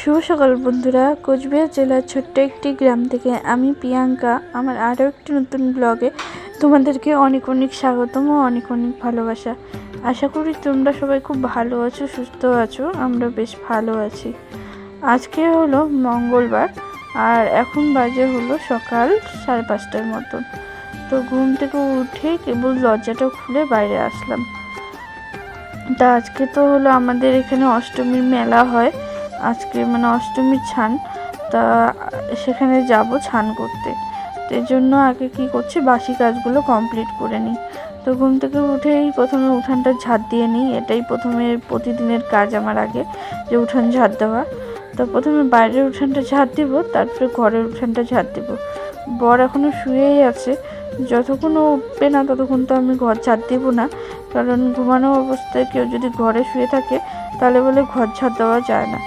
শুভ সকাল বন্ধুরা। কোচবিহার জেলার ছোট্ট একটি গ্রাম থেকে আমি প্রিয়াঙ্কা। আমার আরও একটি নতুন ব্লগে তোমাদেরকে অনেক অনেক স্বাগতম ও অনেক অনেক ভালোবাসা। আশা করি তোমরা সবাই খুব ভালো আছো, সুস্থ আছো, আমরা বেশ ভালো আছি। আজকে হলো মঙ্গলবার আর এখন বাজে হলো সকাল সাড়ে পাঁচটার মতন। তো ঘুম থেকে উঠে কেবল দরজাটা খুলে বাইরে আসলাম। তা আজকে তো হলো আমাদের এখানে অষ্টমীর মেলা হয়। আজকে মানে অষ্টমীর ছান, তা সেখানে যাব ছান করতে। তো এর জন্য আগে কি করছি, বাসি কাজগুলো কমপ্লিট করে নিই। তো ঘুম থেকে উঠেই প্রথমে উঠানটা ঝাড় দিয়ে নিই, এটাই প্রথমে প্রতিদিনের কাজ আমার আগে, যে উঠান ঝাড় দেওয়া। তো প্রথমে বাইরের উঠানটা ঝাড় দিব, তারপরে ঘরের উঠানটা ঝাড় দিব। বর এখনও শুয়েই আছে, যতক্ষণ উঠবে না ততক্ষণ তো আমি ঘর ঝাড় দেবো না। কারণ ঘুমানো অবস্থায় কেউ যদি ঘরে শুয়ে থাকে, তাহলে বলে ঘর ঝাড় দেওয়া যায় না।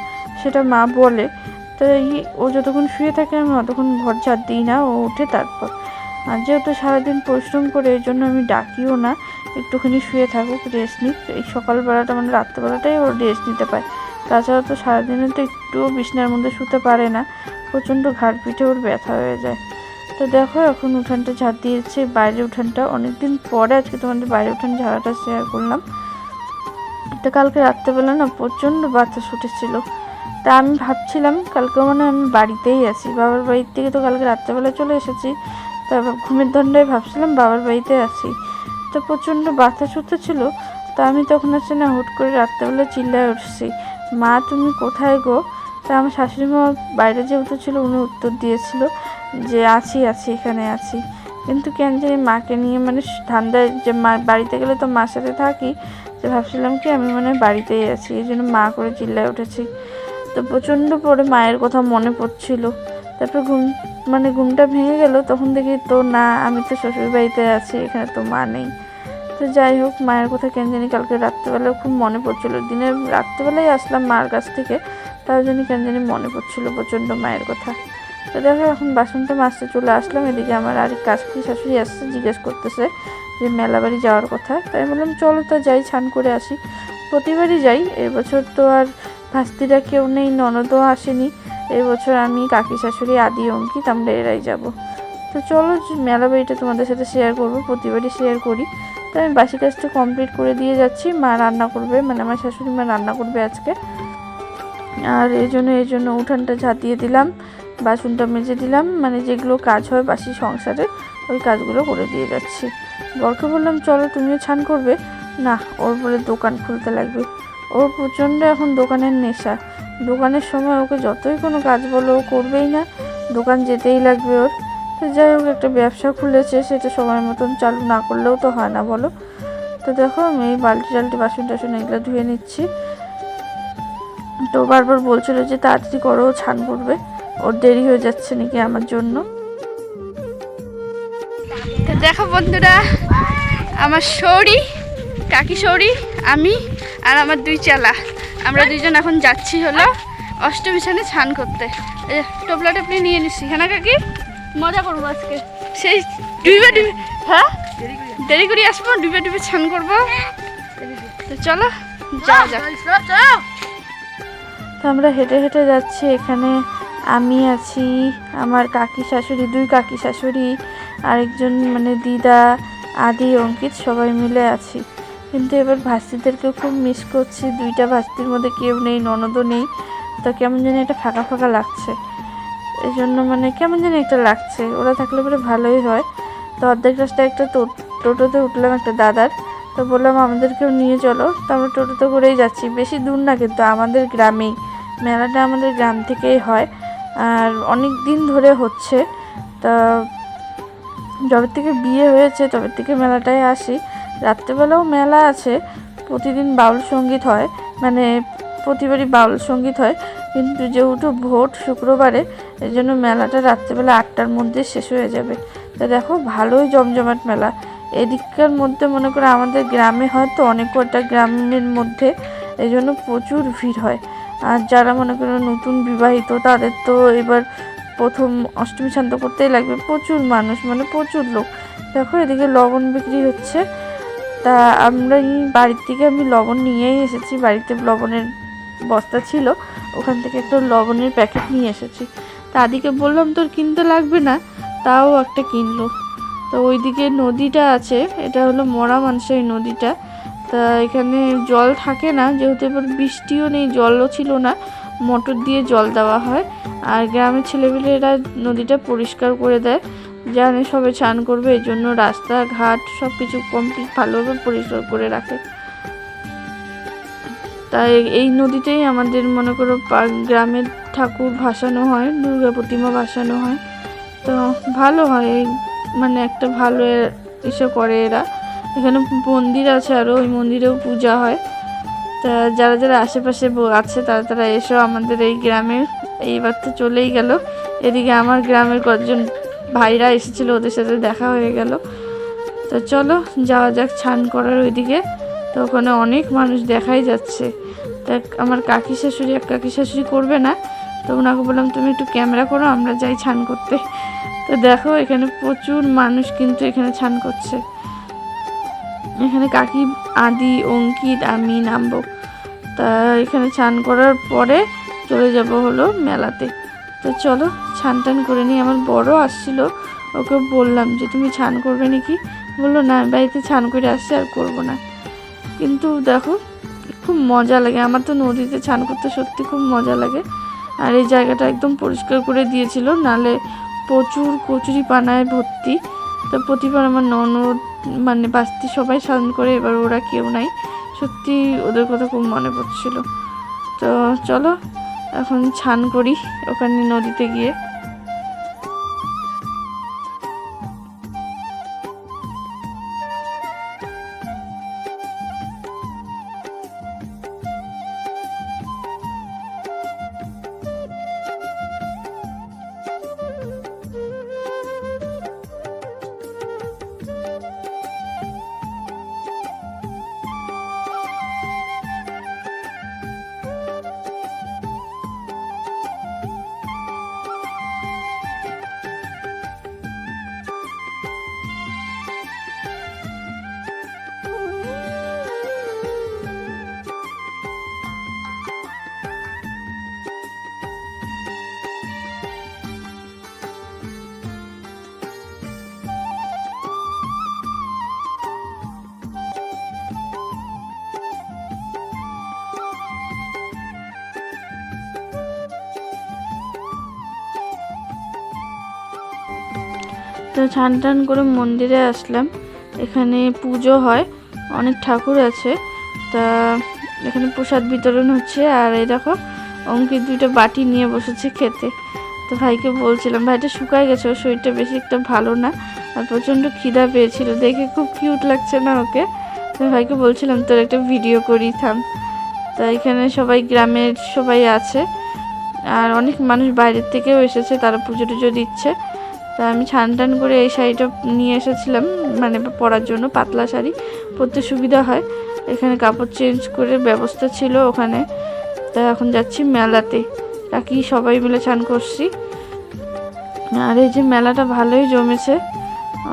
সেটা মা বলে। তো ও যতক্ষণ শুয়ে থাকে আমি অতক্ষণ ঘর ঝাড় দিই না, ও উঠে তারপর। আর যেহেতু সারাদিন পরিশ্রম করে এই জন্য আমি ডাকিও না, একটুখানি শুয়ে থাকুক রেস্ট নিক। এই সকালবেলাটা মানে রাত্রেবেলাটাই ওর রেস্ট নিতে পায়। তাছাড়া তো সারাদিনে তো একটুও বিছনার মধ্যে শুতে পারে না, প্রচণ্ড ঘাড় পিঠে ওর ব্যথা হয়ে যায়। তো দেখো এখন উঠানটা ঝাড় দিয়েছে, বাইরে উঠানটা। অনেকদিন পরে আজকে তোমাদের বাইরে উঠান ঝাড়াটা শেয়ার করলাম। তো কালকে রাত্রেবেলা না প্রচণ্ড বাতাস উঠেছিল। তা আমি ভাবছিলাম, কালকে মানে আমি বাড়িতেই আছি। বাবার বাড়ির থেকে তো কালকে রাত্রেবেলা চলে এসেছি। তারপর ঘুমের দণ্ডায় ভাবছিলাম বাবার বাড়িতে আছি। তো প্রচণ্ড বাতাস ছিল তা আমি তখন হচ্ছে না হুট করে রাত্রেবেলা চিল্লায় উঠছি, মা, তুমি কোথায় গো? তা আমার শাশুড়ি মা বাইরে যে উঠেছিল উনি উত্তর দিয়েছিল যে, আছি আছি, এখানে আছি। কিন্তু কেন জানি মাকে নিয়ে মানে ঠান্ডায় যে মা, বাড়িতে গেলে তো মার সাথে থাকি যে ভাবছিলাম কি আমি মানে বাড়িতেই আছি, এই জন্য মা করে চিল্লায় উঠেছি। তো প্রচণ্ড পরে মায়ের কথা মনে পড়ছিল। তারপর ঘুম মানে ঘুমটা ভেঙে গেল, তখন দেখি তো না, আমি তো শ্বশুর বাড়িতে আছি, এখানে তো মা নেই। তো যাই হোক, মায়ের কথা কেন জানি কালকে রাত্রেবেলা খুব মনে পড়ছিল। দিনের রাত্রেবেলায় আসলাম মার কাছ থেকে, তাও জানি কেন জানি মনে পড়ছিল প্রচণ্ড মায়ের কথা। তো দেখো, এখন বাসনটা মাজতে চলে আসলাম, এদিকে আমার আরেক কাজকি শাশুড়ি আসছে, জিজ্ঞেস করতেছে যে মেলাবাড়ি যাওয়ার কথা। তাই বললাম, চলো তো যাই ছান করে আসি। প্রতিবারই যাই, এবছর তো আর ভাস্তিরা কেউ নেই, ননদও আসেনি। এবছর আমি, কাকি শাশুড়ি, আদি অঙ্কিত আমরা এরাই যাব। তো চলো, মেলা বাড়িটা তোমাদের সাথে শেয়ার করব, প্রতিবারই শেয়ার করি। তো আমি বাসি কাজটা কমপ্লিট করে দিয়ে যাচ্ছি, মা রান্না করবে মানে আমার শাশুড়ি মা রান্না করবে আজকে। আর এই জন্য এই জন্য উঠানটা ঝাঁটিয়ে দিলাম, বাসনটা মেজে দিলাম মানে যেগুলো কাজ হয় বাসি সংসারে ওই কাজগুলো করে দিয়ে যাচ্ছি। বরকে বললাম, চলো, তুমিও ছান করবে? না, ওর বলে দোকান খুলতে লাগবে। ওর প্রচণ্ড এখন দোকানের নেশা। দোকানের সময় ওকে যতই কোনো কাজ বলো, ও করবেই না। দোকান যেতেই লাগবে ওর। তো যাই হোক, একটা ব্যবসা খুলেছে, সেটা সময় মতন চালু না করলেও তো হয় না, বলো। তো দেখো, আমি এই বালতি টালটি বাসন টাসন এগুলো ধুয়ে নিচ্ছি। তো বারবার বলছিল যে তাড়াতাড়ি করো ছান করবে। ওর দেরি হয়ে যাচ্ছে নাকি আমার জন্য। তো দেখো বন্ধুরা, আমার সৌরি কাকি সৌরি আমি আর আমার দুই চালা। আমরা দুইজন এখন যাচ্ছি হলো অষ্টমী ছানে স্নান করতে। যে, টোপলা টোপলি নিয়ে নিচ্ছি। হ্যাঁ না কাকি? মজা করব আজকে। সেই ডুবে ডুবে হ্যাঁ? দেরি করে আসব ডুবে ডুবে স্নান করব। তো চলো যাওয়া যাক। তো আমরা হেঁটে হেঁটে যাচ্ছি এখানে। আমি আছি আমার কাকি শাশুড়ি দুই কাকি শাশুড়ি আরেকজন মানে দিদা আদি অঙ্কিত সবাই মিলে আছি। কিন্তু এবার ভাস্তিদেরকে খুব মিস করছি। দুইটা ভাস্তির মধ্যে কেউ নেই, ননদও নেই। তো কেমন জানি একটা ফাঁকা ফাঁকা লাগছে। এই জন্য মানে কেমন জানি একটা লাগছে। ওরা থাকলে পরে ভালোই হয়। তো অর্ধেক রাস্তায় একটা টোটোতে উঠলাম একটা দাদার। তো বললাম, আমাদেরকেও নিয়ে চলো। তো আমরা টোটোতে করেই যাচ্ছি। বেশি দূর না, কিন্তু আমাদের গ্রামেই। মেলাটা আমাদের গ্রাম থেকেই হয়। আর অনেক দিন ধরে হচ্ছে। তা যবে থেকে বিয়ে হয়েছে, তবে থেকে মেলাটায় আসি। রাত্রেবেলাও মেলা আছে, প্রতিদিন বাউল সংগীত হয় মানে প্রতিবারই বাউল সংগীত হয়, কিন্তু যেহেতু ভোট শুক্রবারে এই জন্য মেলাটা রাত্রেবেলা আটটার মধ্যে শেষ হয়ে যাবে। তা দেখো, ভালোই জমজমাট মেলা। এদিককার মধ্যে মনে করো আমাদের গ্রামে হয়তো অনেক কটা গ্রামের মধ্যে এই জন্য প্রচুর ভিড় হয়। আর যারা মনে করো নতুন বিবাহিত, তাদের তো এবার প্রথম অষ্টমী শান্ত করতেই লাগবে। প্রচুর মানুষ মানে প্রচুর লোক। দেখো এদিকে লবণ বিক্রি হচ্ছে। তা আমরা বাড়ির থেকে আমি লবণ নিয়েই এসেছি। বাড়িতে লবণের বস্তা ছিল, ওখান থেকে একটা লবণের প্যাকেট নিয়ে এসেছি। তা আদিকে বললাম, তোর কিনতে লাগবে না? তাও একটা কিনলো। তো ওইদিকে নদীটা আছে, এটা হলো মরা মানুষের নদীটা। তা এখানে জল থাকে না, যেহেতু এবার বৃষ্টিও নেই, জলও ছিল না, মোটর দিয়ে জল দেওয়া হয়। আর গ্রামের ছেলেপেলেরা নদীটা পরিষ্কার করে দেয়। জানে সবে চান করবে, এই জন্য রাস্তাঘাট সব কিছু কমপ্লিট ভালোভাবে পরিষ্কার করে রাখে। তাই এই নদীতেই আমাদের, মনে করো গ্রামের ঠাকুর ভাসানো হয়, দুর্গা প্রতিমা ভাসানো হয়। তো ভালো হয় মানে একটা ভালো এসে করে এরা। এখানে মন্দির আছে আরও ওই মন্দিরেও পূজা হয়। তা যারা যারা আশেপাশে আছে, তারা তারা এসো আমাদের এই গ্রামে। এইবার তো চলেই গেল। এদিকে আমার গ্রামের কয়েকজন ভাইরা এসেছিল ওদের সাথে দেখা হয়ে গেল। তো চলো, যাওয়া যাক ছান করার ওইদিকে। তো ওখানে অনেক মানুষ দেখাই যাচ্ছে। তা আমার কাকি শাশুড়ি এক কাকি শাশুড়ি করবে না। তো ওনাকে বললাম, তুমি একটু ক্যামেরা করো, আমরা যাই ছান করতে। তো দেখো, এখানে প্রচুর মানুষ কিন্তু এখানে ছান করছে। এখানে কাকি, আদি, অঙ্কিত, আমি, নামবো। তা এখানে ছান করার পরে চলে যাব হলো মেলাতে। তো চলো ছান টান করে নিই। আমার বড় আসছিল, ওকে বললাম যে, তুমি ছান করবে নাকি? বলল, না, বাড়িতে ছান করে আসছি, আর করব না। কিন্তু দেখো, খুব মজা লাগে। আমার তো নদীতে ছান করতে সত্যি খুব মজা লাগে। আর এই জায়গাটা একদম পরিষ্কার করে দিয়েছিল, নালে প্রচুর কচুরি পানায় ভর্তি। তো প্রতিবার আমার ননদ মানে বাস্তি সবাই স্নান করে, এবার ওরা কেউ নাই। সত্যি ওদের কথা খুব মনে পড়ছিল। তো চলো এখন ছান করি ওখানে নদীতে গিয়ে। তো ছান টান করে মন্দিরে আসলাম। এখানে পুজো হয়, অনেক ঠাকুর আছে। তা এখানে প্রসাদ বিতরণ হচ্ছে, আর এই দেখো অঙ্কিত দুইটা বাটি নিয়ে বসেছে খেতে। তো ভাইকে বলছিলাম, ভাইটা শুকায় গেছে, ওর শরীরটা বেশি একটা ভালো না, আর প্রচণ্ড খিদা পেয়েছিল। দেখে খুব কিউট লাগছে না ওকে? তো ভাইকে বলছিলাম, তোর একটা ভিডিও করি, থাম। তা এখানে সবাই, গ্রামের সবাই আছে, আর অনেক মানুষ বাইরের থেকেও এসেছে, তারা পুজো টুজো দিচ্ছে। তা আমি ছান টান করে এই শাড়িটা নিয়ে এসেছিলাম মানে পরার জন্য পাতলা শাড়ি, পরতে সুবিধা হয়। এখানে কাপড় চেঞ্জ করে ব্যবস্থা ছিল ওখানে। তা এখন যাচ্ছি মেলাতে। কাকি সবাই মিলে ছান করছি। আর এই যে মেলাটা ভালোই জমেছে।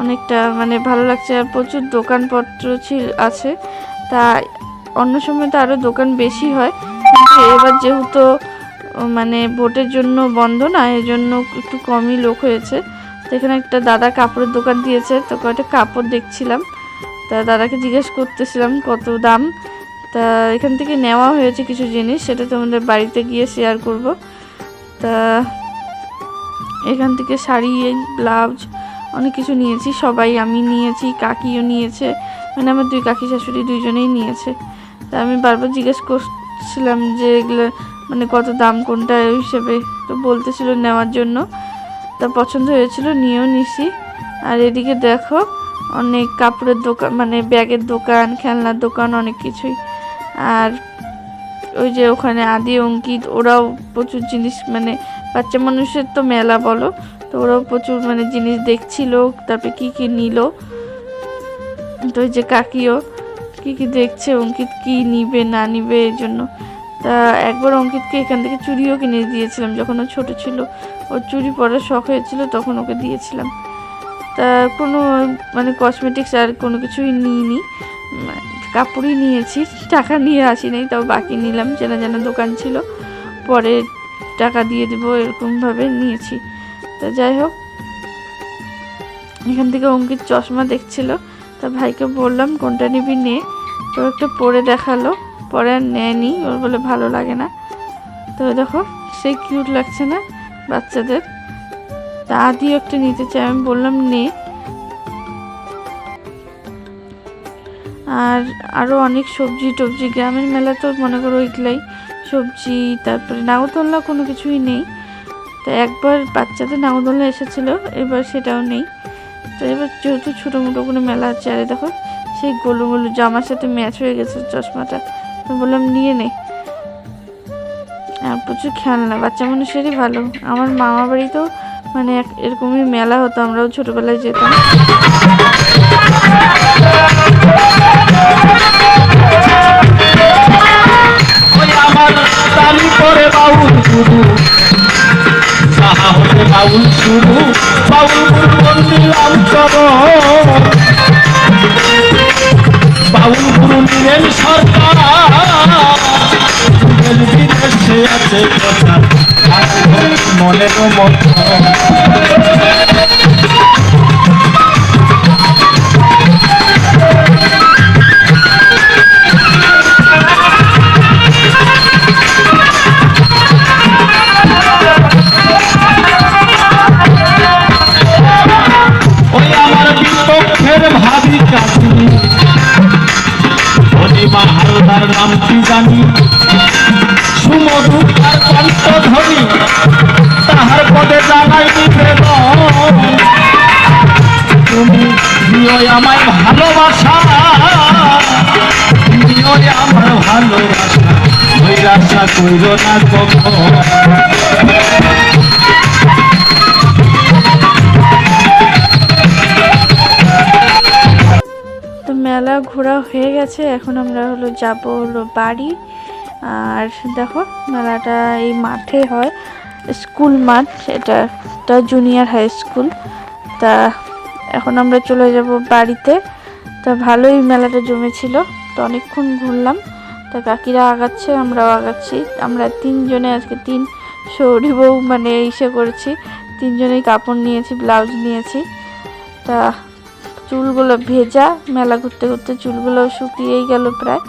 অনেকটা মানে ভালো লাগছে। আর প্রচুর দোকানপত্র ছিল, আছে। তা অন্য সময় তো আরও দোকান বেশি হয়। কিন্তু এবার যেহেতু মানে ভোটের জন্য বন্ধ না এই জন্য একটু কমই লোক হয়েছে। তো এখানে একটা দাদা কাপড়ের দোকান দিয়েছে, তো কয়েকটা কাপড় দেখছিলাম। তা দাদাকে জিজ্ঞেস করতেছিলাম কত দাম। তা এখান থেকে নেওয়া হয়েছে কিছু জিনিস, সেটা তোমাদের বাড়িতে গিয়ে শেয়ার করব। তা এখান থেকে শাড়ি, ব্লাউজ অনেক কিছু নিয়েছি, সবাই আমি নিয়েছি, কাকিও নিয়েছে। মানে আমার দুই কাকি শাশুড়ি দুইজনেই নিয়েছে। তা আমি বারবার জিজ্ঞেস করছিলাম যে এগুলো মানে কত দাম, কোনটা ওই হিসেবে। তো বলতেছিল নেওয়ার জন্য। তা পছন্দ হয়েছিল নিয়েও নিছি আর এদিকে দেখো, অনেক কাপড়ের দোকান মানে ব্যাগের দোকান, খেলনার দোকান, অনেক কিছুই। আর ওই যে ওখানে আদি, অঙ্কিত, ওরাও প্রচুর জিনিস মানে বাচ্চা মানুষের তো মেলা বলো, তো ওরাও প্রচুর মানে জিনিস দেখছিল, তারপরে কি কি নিল। তো ওই যে কাকিও, কি কি দেখছে, অঙ্কিত কি নিবে, না নিবে এই জন্য। তা একবার অঙ্কিতকে এখান থেকে চুড়িও কিনে দিয়েছিলাম, যখন ও ছোট ছিল। ওর চুড়ি পরার শখ হয়েছিল, তখন ওকে দিয়েছিলাম। তা কোনো মানে কসমেটিক্স আর কোনো কিছুই নিইনি। কাপড়ই নিয়েছি, টাকা নিয়ে আসি নাই, তাও বাকি নিলাম, চেনা জানা দোকান ছিল। পরে টাকা দিয়ে দেবো এরকমভাবে নিয়েছি। তা যাই হোক, এখান থেকে অঙ্কিত চশমা দেখছিল। তা ভাইকে বললাম, কোনটা নিবি নে? তো একটা পরে দেখাল, পরে আর নেয়নি, ওর বলে ভালো লাগে না। তো দেখো সেই কিউট লাগছে না। বাচ্চাদের। তা আদিও একটা নিতে চাই আমি বললাম নে। আর আরও অনেক সবজি টবজি, গ্রামের মেলা তো মনে করো ওইগুলাই, সবজি, তারপরে নাগরদোল্লা কোনো কিছুই নেই। তো একবার বাচ্চাদের নাগরদোল্লা এসেছিল, এবার সেটাও নেই। তো এবার যেহেতু ছোটো মোটো কোনো মেলা আছে, আরে দেখো, সেই গোলু গোলু জামার সাথে ম্যাচ হয়ে গেছে চশমাটা। বললাম, নিয়ে নে। আর প্রচুর খেলনা বাচ্চা মানুষেরই ভালো। আমার মামা বাড়িতেও মানে এরকমই মেলা হতো, আমরাও ছোটোবেলায় যেতাম। সরকার। মনের মতো ওই আমার বিপক্ষের ভাবি হালদার নাম কি জানি তো মেলা ঘোরা হয়ে গেছে, এখন আমরা হলো যাব হলো বাড়ি। আর দেখো, মেলাটা এই মাঠে হয়, স্কুল মাঠ, এটা একটা জুনিয়র হাই স্কুল তা এখন আমরা চলে যাব বাড়িতে। তা ভালোই মেলাটা জমেছিল, তো অনেকক্ষণ ঘুরলাম। তা কাকিরা আগাচ্ছে, আমরাও আগাচ্ছি। আমরা তিনজনে আজকে তিন সৌরি বউ মানে ইসে করেছি। তিনজনেই কাপড় নিয়েছি, ব্লাউজ নিয়েছি। তা চুলগুলো ভেজা, মেলা ঘুরতে ঘুরতে চুলগুলো শুকিয়েই গেল প্রায়।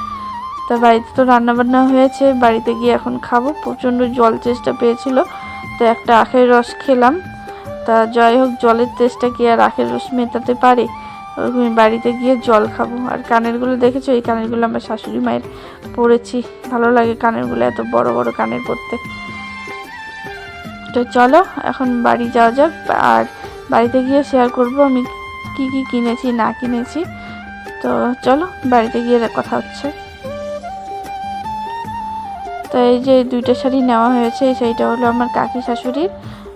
তা বাড়িতে তো রান্না বান্না হয়েছে, বাড়িতে গিয়ে এখন খাব। প্রচণ্ড জল চেষ্টা পেয়েছিল, তো একটা আখের রস খেলাম। তা যাই হোক, জলের তেষ্টা কি আর আখের রস মেটাতে পারে? বাড়িতে গিয়ে জল খাব। আর কানেরগুলো দেখেছ? এই কানেরগুলো আমার শাশুড়ি মায়ের পরেছি। ভালো লাগে কানেরগুলো, এত বড় বড় কানের পরতে। তো চলো, এখন বাড়ি যাওয়া যাক। আর বাড়িতে গিয়ে শেয়ার করব আমি কি কি কিনেছি, না কিনেছি। তো চলো, বাড়িতে গিয়ে কথা হচ্ছে। তো এই যে দুইটা শাড়ি নেওয়া হয়েছে, এই শাড়িটা হলো আমার কাকি শাশুড়ির।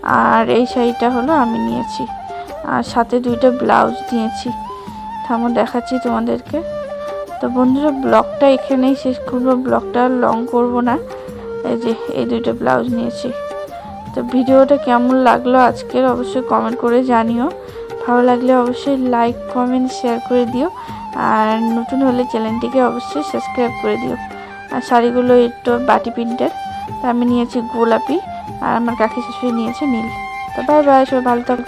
আর এই শাড়িটা হলো আমি নিয়েছি। আর সাথে দুইটা ব্লাউজ নিয়েছি। থামো, দেখাচ্ছি তোমাদেরকে। তো বন্ধুরা, ব্লগটা এখানেই শেষ করব। ব্লগটা লং করব না। এই যে, এই দুইটা ব্লাউজ নিয়েছি। তো ভিডিওটা কেমন লাগল আজকের, অবশ্যই কমেন্ট করে জানিও। ভালো লাগলে অবশ্যই লাইক কমেন্ট শেয়ার করে দিও। আর নতুন হলে চ্যানেলটিকে অবশ্যই সাবস্ক্রাইব করে দিও। আর শাড়িগুলো একটু বাটি প্রিন্টের। তা আমি নিয়েছি গোলাপি। আর আমার কাকি শাশুড়ি নিয়েছে নীল। তো বাই বাই সবাই ভালো থাকো।